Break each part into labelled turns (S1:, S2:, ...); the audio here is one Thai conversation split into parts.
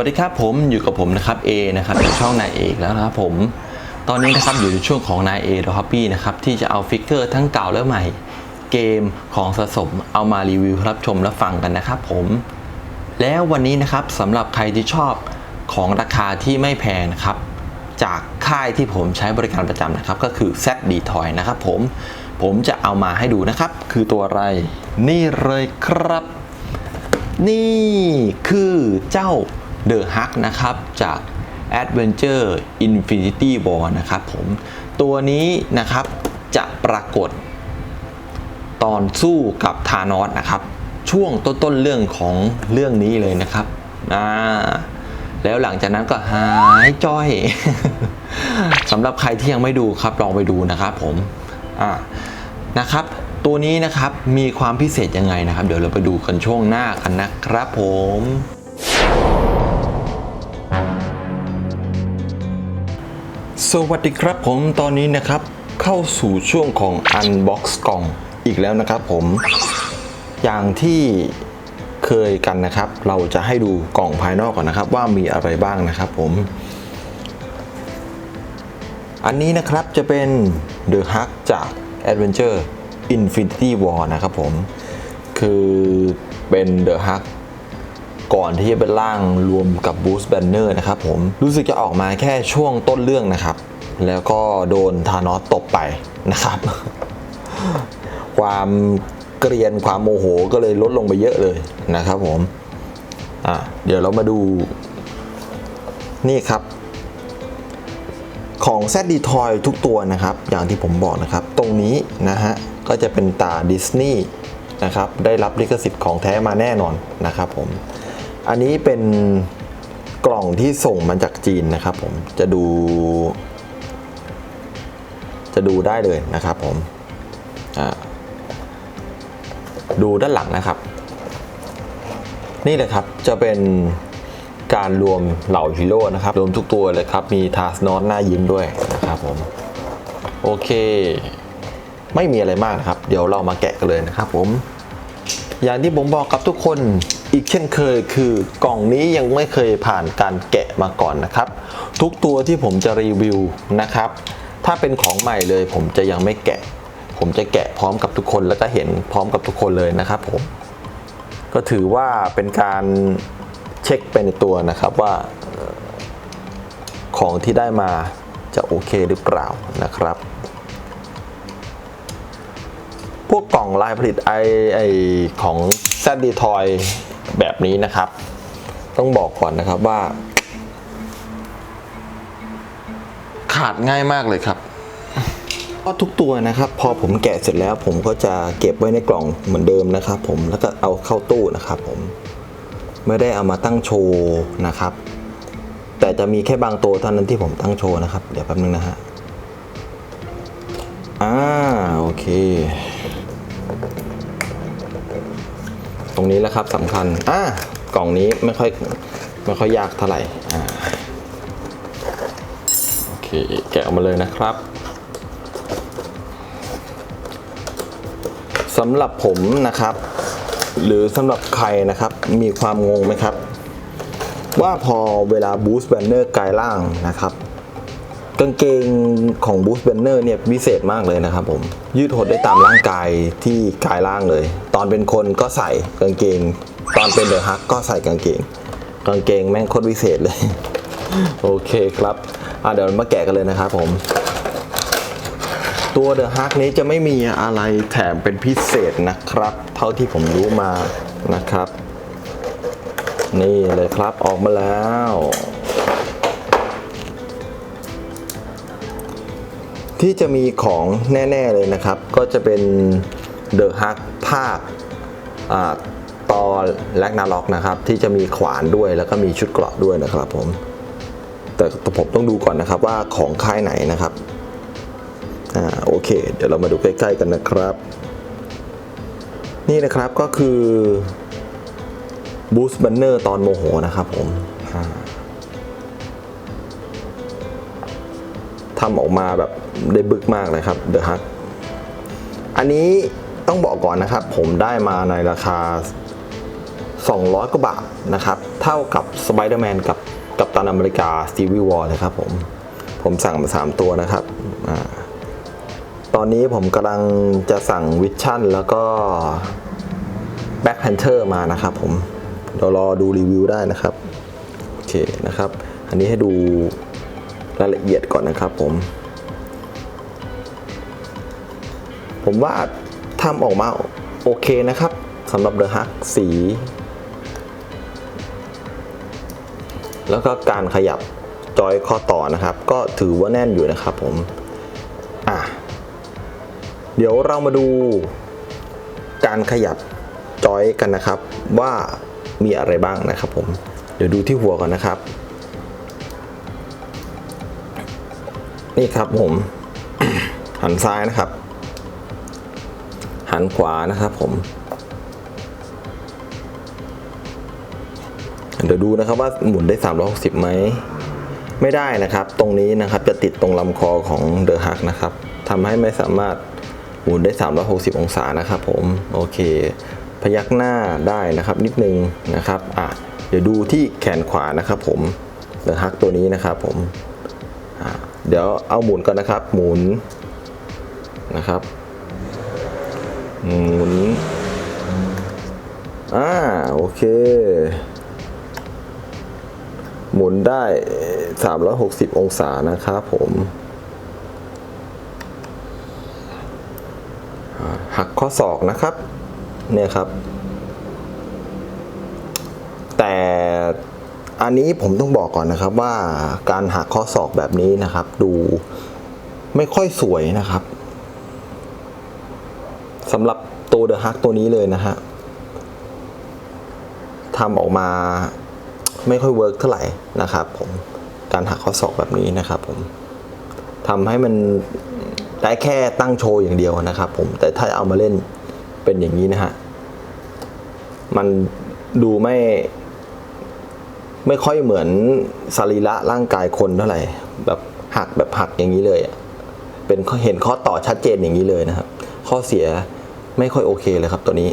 S1: วัสดีครับผมอยู่กับผมนะครับเอนะครับจากช่องนายเอกแล้วนะครับผม ตอนนี้นะครับอยู่ในช่วงของนายเอดอฮอปปี้นะครับที่จะเอาฟิกเกอร์ทั้งเก่าและใหม่ เกมของสะสมเอามารีวิวรับชมและฟังกันนะครับผม แล้ววันนี้นะครับสำหรับใครที่ชอบของราคาที่ไม่แพงนะครับ จากค่ายที่ผมใช้บริการประจำนะครับ ก็คือ ZD Toy นะครับผมผมจะเอามาให้ดูนะครับ คือตัวอะไร นี่เลยครับ นี่คือเจ้า The Hug นะครับจาก Adventure Infinity War นะครับผม ตัวนี้นะครับจะปรากฏตอนสู้กับธานอสนะครับ ช่วงต้นๆเรื่องของเรื่องนี้เลยนะครับอ่าแล้วหลังจากนั้นก็หายจ้อยสำหรับใครที่ยังไม่ดูครับลองไปดูนะครับผมอ่านะครับ ตัวนี้นะครับมีความพิเศษยังไงนะครับ เดี๋ยวเราไปดูกันช่วงหน้ากันนะครับผม สวัสดีครับผมตอนนี้นะครับเข้าสู่ช่วงของ Unbox กล่องอีกแล้วนะครับผม อย่างที่เคยกันนะครับ เราจะให้ดูกล่องภายนอกก่อนนะครับ ว่ามีอะไรบ้างนะครับผม อันนี้นะครับจะเป็น The Hug จาก Adventure Infinity War นะครับผม คือเป็น The Hug ก่อนที่จะเป็นร่างรวมกับ Boost Banner นะครับผมรู้สึกจะออกมาแค่ช่วงต้นเรื่องนะครับ แล้วก็โดนธานอสตบไปนะครับ ความเกรียนความโมโหก็เลยลดลงไปเยอะเลยนะครับผมอะเดี๋ยวเรามาดูนี่ครับ ของ ZD Toy ทุกตัวนะครับ อย่างที่ผมบอกนะครับ ตรงนี้นะฮะ ก็จะเป็นตาดิสนีย์นะครับ ได้รับลิขสิทธิ์ของแท้มาแน่นอนนะครับผม อันนี้เป็นกล่องที่ส่งมาจากจีนนะครับผมจะดู จะดูได้เลยนะครับผมดูด้านหลังนะครับ นี่เลยครับจะเป็นการรวมเหล่าฮีโร่นะครับ รวมทุกตัวเลยครับ มีทาสนอตหน้ายิ้มด้วยนะครับผมโอเค ไม่มีอะไรมากนะครับ เดี๋ยวเรามาแกะกันเลยนะครับผม อย่างที่ผมบอกกับทุกคน อีกเช่นเคยคือกล่องนี้ยังไม่เคยผ่านการแกะมาก่อนนะครับ ทุกตัวที่ผมจะรีวิวนะครับ ถ้าเป็นของใหม่เลยผมจะยังไม่แกะ ผมจะแกะพร้อมกับทุกคนแล้วก็เห็นพร้อมกับทุกคนเลยนะครับผมก็ถือว่าเป็นการเช็คไปในตัวนะครับว่าของที่ได้มาจะโอเคหรือเปล่านะครับ พวกกล่องลายผลิตไอไอของ z d t o y แบบนี้นะครับ ต้องบอกก่อนนะครับว่า ขาดง่ายมากเลยครับเพราะทุกตัวนะครับ พอผมแกะเสร็จแล้ว ผมก็จะเก็บไว้ในกล่องเหมือนเดิมนะครับ ผมแล้วก็เอาเข้าตู้นะครับผมไม่ได้เอามาตั้งโชว์นะครับ แต่จะมีแค่บางตัวเท่านั้นที่ผมตั้งโชว์นะครับ เดี๋ยวแป๊บนึงนะฮะอ่าโอเค ตรงนี้แหละครับสำคัญอ่ากล่องนี้ไม่ค่อยไม่ค่อยยากเท่าไหร่อ่าโอเคแกะออกมาเลยนะครับสำหรับผมนะครับ หรือสำหรับใครนะครับมีความงงไหมครับ ว่าพอเวลา Boost Banner กลายร่างนะครับ กางเกงของ Boost Banner เนี่ยพิเศษมากเลยนะครับผมยืดหดได้ตามร่างกายที่กายร่างเลย ตอนเป็นคนก็ใส่กางเกง ตอนเป็นเดอะฮักก็ใส่กางเกง กางเกงแม่งโคตรพิเศษเลย โอเคครับอะเดี๋ยวมาแกะกันเลยนะครับผม ตัวเดอะฮักนี้จะไม่มีอะไรแถมเป็นพิเศษนะครับ เท่าที่ผมรู้มานะครับ นี่เลยครับออกมาแล้ว ที่จะมีของแน่ ๆ เลยนะครับ ก็จะเป็นเดอะฮักภาคตอนแลกนาล็อกนะครับ ที่จะมีขวานด้วยแล้วก็มีชุดเกราะด้วยนะครับผม แต่ผมต้องดูก่อนนะครับว่าของค่ายไหนนะครับอ่าโอเค เดี๋ยวเรามาดูใกล้ๆกันนะครับ นี่นะครับก็คือบูสต์บันเนอร์ตอนโมโหนะครับผมอ่า ทำออกมาแบบได้บึกมากเลยครับเดอะฮักอันนี้ต้องบอกก่อนนะครับ ผมได้มาในราคา 200 กว่าบาทนะครับ เท่ากับสไปเดอร์แมนกับกับตันอเมริกาซีวิวอลเลยครับผม ผมสั่งมา 3 ตัวนะครับอตอนนี้ผมกำลังจะสั่งวิชั่นแล้วก็แบ็คแพนเทอร์มานะครับผมเดี๋ยวรอดูรีวิวได้นะครับ โอเคนะครับ อันนี้ให้ดู รายละเอียดก่อนนะครับผม ผมว่าทำออกมาโอเคนะครับสำหรับเดอะฮักสี แล้วก็การขยับจอยข้อต่อนะครับ ก็ถือว่าแน่นอยู่นะครับผม อะ เดี๋ยวเรามาดูการขยับจอยกันนะครับ ว่ามีอะไรบ้างนะครับผม เดี๋ยวดูที่หัวก่อนนะครับ นี่ครับผม หันซ้ายนะครับ หันขวานะครับผม เดี๋ยวดูนะครับว่าหมุนได้ 360ไหม ไม่ได้นะครับ ตรงนี้นะครับจะติดตรงลำคอของเดอะฮักนะครับทำให้ไม่สามารถหมุนได้ 360 องศานะครับผม โอเค พยักหน้าได้นะครับนิดนึงนะครับอะเดี๋ยวดูที่แขนขวานะครับผมเดอะฮักตัวนี้นะครับผมอะ เดี๋ยวเอาหมุนก่อนนะครับ หมุนนะครับ หมุนอ่าโอเค หมุนได้ 360 องศานะครับผมหักข้อศอกนะครับ เนี่ยครับ แต่ อันนี้ผมต้องบอกก่อนนะครับว่าการหักข้อศอกแบบนี้นะครับ ดูไม่ค่อยสวยนะครับสำหรับตัวเดอะฮักตัวนี้เลยนะฮะทำออกมาไม่ค่อยเวิร์กเท่าไหร่นะครับผมการหักข้อศอกแบบนี้นะครับผมทำให้มันได้แค่ตั้งโชว์อย่างเดียวนะครับผมแต่ถ้าเอามาเล่นเป็นอย่างนี้นะฮะ มันดูไม่ ไม่ค่อยเหมือนสรีระร่างกายคนเท่าไหร่แบบหักแบบหักอย่างนี้เลยเป็นเห็นข้อต่อชัดเจนอย่างนี้เลยนะครับ ข้อเสียไม่ค่อยโอเคเลยครับตัวนี้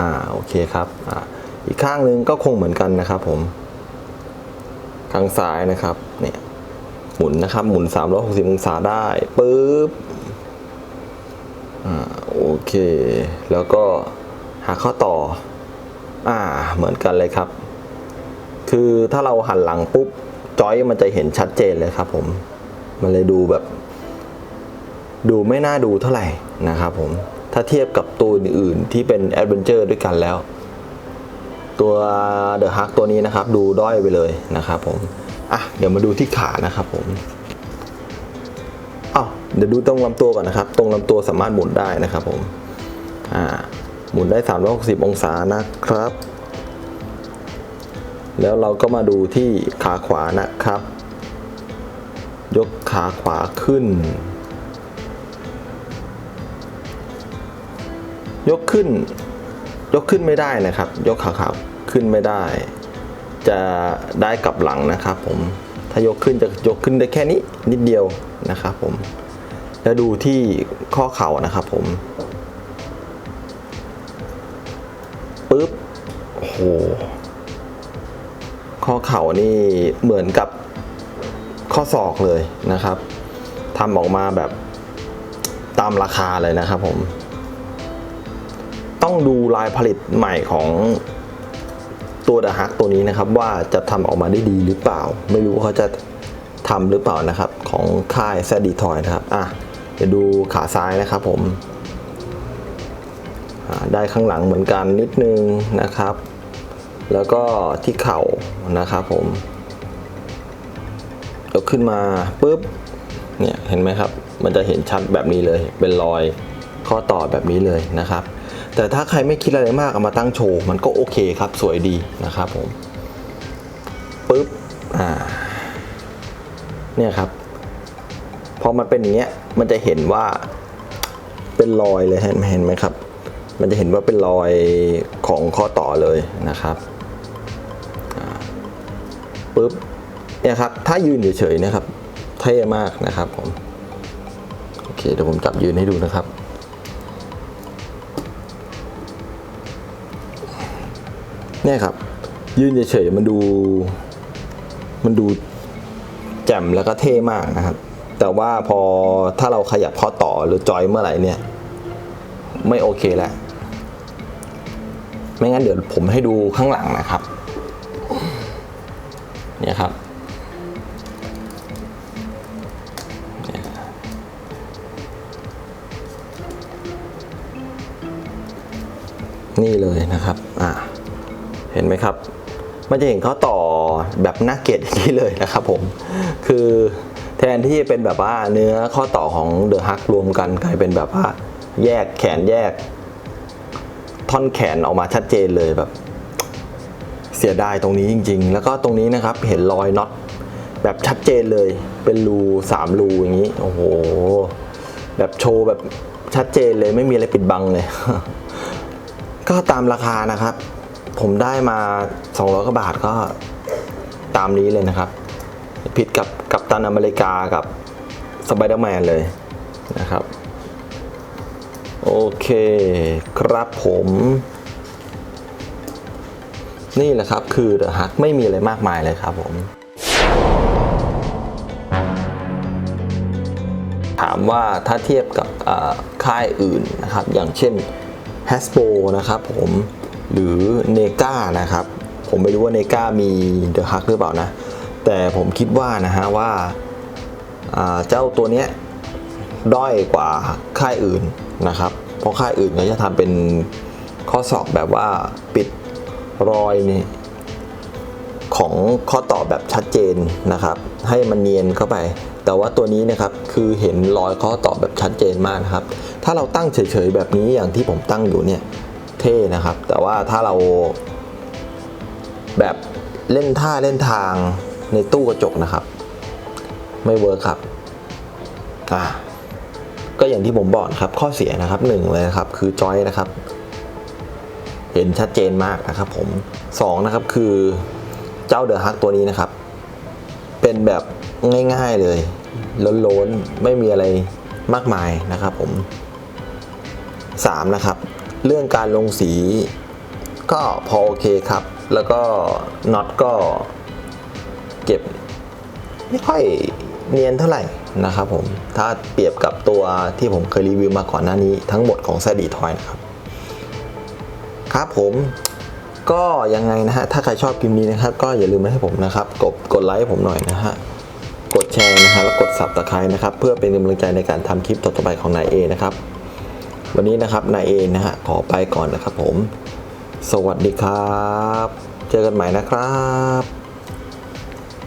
S1: อ่าโอเคครับอ่าอีกข้างนึงก็คงเหมือนกันนะครับผมข้างซ้ายนะครับเนี่ยหมุนนะครับ หมุน 360 องศาได้ปึ๊บอ่าโอเค แล้วก็หาข้อต่ออ่าเหมือนกันเลยครับ คือถ้าเราหันหลังปุ๊บจอยมันจะเห็นชัดเจนเลยครับผม มันเลยดูแบบ ดูไม่น่าดูเท่าไหร่นะครับผม ถ้าเทียบกับตัวอื่นๆที่เป็นแอดเวนเจอร์ด้วยกันแล้ว ตัวเดอะฮักตัวนี้นะครับ ดูด้อยไปเลยนะครับผม อะ เดี๋ยวมาดูที่ขานะครับผมอ้าวเดี๋ยวดูตรงลำตัวก่อนนะครับ ตรงลำตัวสามารถหมุนได้นะครับผม อ่า หมุนได้ 360 องศานะครับ แล้วเราก็มาดูที่ขาขวานะครับ ยกขาขวาขึ้น ยกขึ้น ยกขึ้นไม่ได้นะครับ ยกขาขาวขึ้นไม่ได้ จะได้กลับหลังนะครับผมถ้ายกขึ้นจะยกขึ้นได้แค่นี้นิดเดียวนะครับผมแล้วดูที่ข้อเข่านะครับผมปึ๊บโอ้โห ข้อเข่านี่เหมือนกับข้อศอกเลยนะครับทำออกมาแบบตามราคาเลยนะครับผม ต้องดูลายผลิตใหม่ของตัวดาฮักตัวนี้นะครับว่าจะทำออกมาได้ดีหรือเปล่า ไม่รู้เขาจะทำหรือเปล่านะครับ ของค่ายแซดดีทอยนะครับอะเดี๋ยวดูขาซ้ายนะครับผมได้ข้างหลังเหมือนกันนิดนึงนะครับ แล้วก็ที่เข่า นะครับผมยกขึ้นมาปุ๊บเนี่ยเห็นไหมครับ มันจะเห็นชัดแบบนี้เลยเป็นรอยข้อต่อแบบนี้เลยนะครับ แต่ถ้าใครไม่คิดอะไรมากเอามาตั้งโชว์มันก็โอเคครับสวยดีนะครับผมปุ๊บอ่าเนี่ยครับพอมันเป็นอย่างเงี้ยมันจะเห็นว่าเป็นรอยเลยเห็นเห็นไหมครับ มันจะเห็นว่าเป็นรอยของข้อต่อเลยนะครับ ปุ๊บเนี่ยครับถ้ายืนเฉยๆนะครับเท่มากนะครับผมโอเคเดี๋ยวผมจับยืนให้ดูนะครับเนี่ยครับ ยืนเฉยๆมันดู มันดูแจ่มแล้วก็เท่มากนะครับ แต่ว่าพอถ้าเราขยับข้อต่อหรือจอยเมื่อไหร่เนี่ย ไม่โอเคแล้วไม่งั้นเดี๋ยวผมให้ดูข้างหลังนะครับ เนี่ยครับนี่เลยนะครับ อ่า เห็นไหมครับ มันจะเห็นเขาต่อแบบน่าเกลียดอย่นี้เลยนะครับผม คือแทนที่จะเป็นแบบว่าเนื้อข้อต่อของเดอะฮักรวมกันกลายเป็นแบบว่า แยกแขนแยก ท่อนแขนออกมาชัดเจนเลยแบบ เสียดายตรงนี้จริง ๆ แล้วก็ตรงนี้นะครับเห็นรอยน็อตแบบชัดเจนเลย เป็นรูสามรูอย่างนี้โอ้โหแบบโชว์แบบชัดเจนเลยไม่มีอะไรปิดบังเลย ก็ตามราคานะครับ ผมได้มา200กว่าบาทก็ตามนี้เลยนะครับ ผิดกับกับตันอเมริกากับสไปเดอร์แมนเลยนะครับ โอเคครับผม นี่แหละครับคือเดอะฮักไม่มีอะไรมากมายเลยครับผม ถามว่าถ้าเทียบกับค่ายอื่นนะครับ อย่างเช่น Hasbro นะครับผมหรือ n e g a นะครับ ผมไม่รู้ว่า n e g a มี The Hug หรือเปล่านะ แต่ผมคิดว่านะฮะว่าเจ้าตัวเนี้ยด้อยกว่าค่ายอื่นนะครับ เพราะค่ายอื่นเขาจะทำเป็นข้อศอกแบบว่าปิด รอยของข้อต่อแบบชัดเจนนะครับ ให้มันเนียนเข้าไป แต่ว่าตัวนี้นะครับคือเห็นรอยข้อต่อแบบชัดเจนมากนะครับ ถ้าเราตั้งเฉยๆแบบนี้อย่างที่ผมตั้งอยู่เนี่ยเท่นะครับ แต่ว่าถ้าเราแบบเล่นท่าเล่นทางในตู้กระจกนะครับ ไม่เวิร์คครับอ่าก็อย่างที่ผมบอกครับข้อเสียนะครับหนึ่งเลยนะครับคือจอยนะครับ ห็นชัดเจนมากนะครับผมสองนะครับคือเจ้าเดอะฮักตัวนี้นะครับ เป็นแบบง่ายๆเลย ล้นๆ ไม่มีอะไรมากมายนะครับผมสามนะครับ เรื่องการลงสีก็พอโอเคครับ แล้วก็น็อตก็เก็บไม่ค่อยเนียนเท่าไหร่นะครับผม ถ้าเปรียบกับตัวที่ผมเคยรีวิวมาก่อนหน้านี้ทั้งหมดของแซดีทอยนะครับ ครับผมก็ยังไงนะฮะ ถ้าใครชอบคลิปนี้นะครับ ก็อย่าลืมมาให้ผมนะครับ กดกดไลค์ผมหน่อยนะฮะ กดแชร์นะฮะ แล้วกดสับตะไคร้นะครับ เพื่อเป็นกำลังใจในการทำคลิปต่อไปของนายเอนะครับ วันนี้นะครับนายเอนะฮะ ขอไปก่อนนะครับผม สวัสดีครับ เจอกันใหม่นะครับ